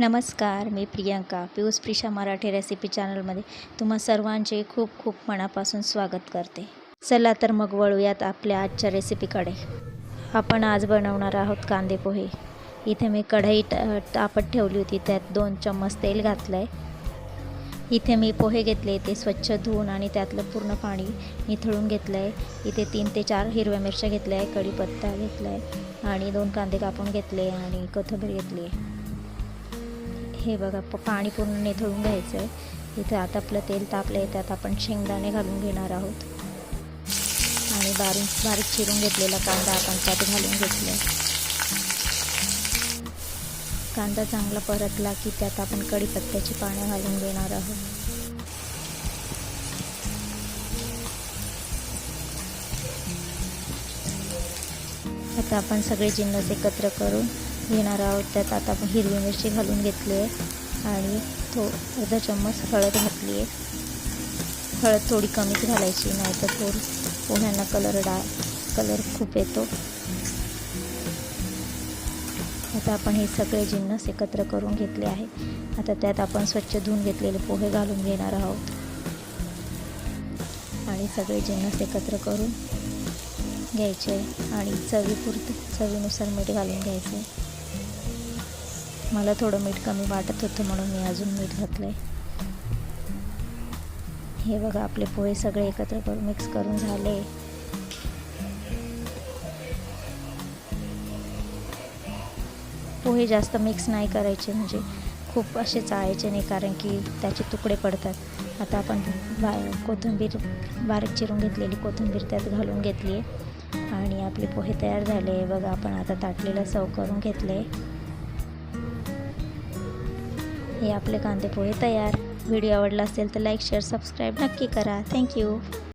नमस्कार मी प्रियांका पियुष प्रिशा मराठी रेसिपी चॅनलमध्ये तुम्हा सर्वांचे खूप खूप मनापासून स्वागत करते. चला तर मग वळूयात आपल्या आजच्या रेसिपीकडे. आपण आज बनवणार आहोत कांदे पोहे. इथे मी कढई तापत ठेवली होती त्यात दोन चम्मच तेल घातलं आहे इथे मी पोहे घेतले ते स्वच्छ धुवून आणि त्यातलं पूर्ण पाणी निथळून घेतलं आहे इथे तीन ते चार हिरव्या मिरच्या घेतल्या आहे कढीपत्ता घेतला आहे आणि दोन कांदे कापून घेतले आणि कोथिंबीर घेतली आहे हे बघा प पाणी पूर्ण निथळून घ्यायचं आहे इथं आता आपलं तेल तापलं आहे त्यात आपण शेंगदाणे घालून घेणार आहोत. आणि बारीक बारीक चिरून घेतलेला कांदा आपण त्यात घालून घेतला कांदा चांगला परतला की त्यात आपण कढीपत्त्याची पानं घालून घेणार आहोत. आता आपण सगळे जिन्नस एकत्र करून घेणार आहोत. त्यात आता आपण हिरवी मिरची घालून घेतली आहे आणि थो अर्धा चम्मच हळद घातली आहे. हळद थोडी कमीच घालायची नाही तर थोड पोह्यांना कलर डा कलर खूप येतो. आता आपण हे सगळे जिन्नस एकत्र करून घेतले आहे. आता त्यात आपण स्वच्छ धुवून घेतलेले पोहे घालून घेणार आहोत. आणि सगळे जिन्नस एकत्र करून घ्यायचे आणि चवीपुरतं चवीनुसार मीठ घालून घ्यायचे. मला थोडं मीठ कमी वाटत होतं म्हणून मी अजून मीठ घातलं आहे हे बघा आपले पोहे सगळे एकत्र करून मिक्स करून झाले. पोहे जास्त मिक्स नाही करायचे म्हणजे खूप असे चाळायचे नाही कारण की त्याचे तुकडे पडतात. आता आपण बा कोथिंबीर बारीक चिरून घेतलेली कोथिंबीर त्यात घालून घेतली आहे आणि आपले पोहे तयार झाले. बघा आपण आता ताटलेला सर्व करून घेतले हे आपले कांदेपोहे तयार. व्हिडिओ आवडला असेल तर लाईक शेअर सबस्क्राईब नक्की करा. थँक्यू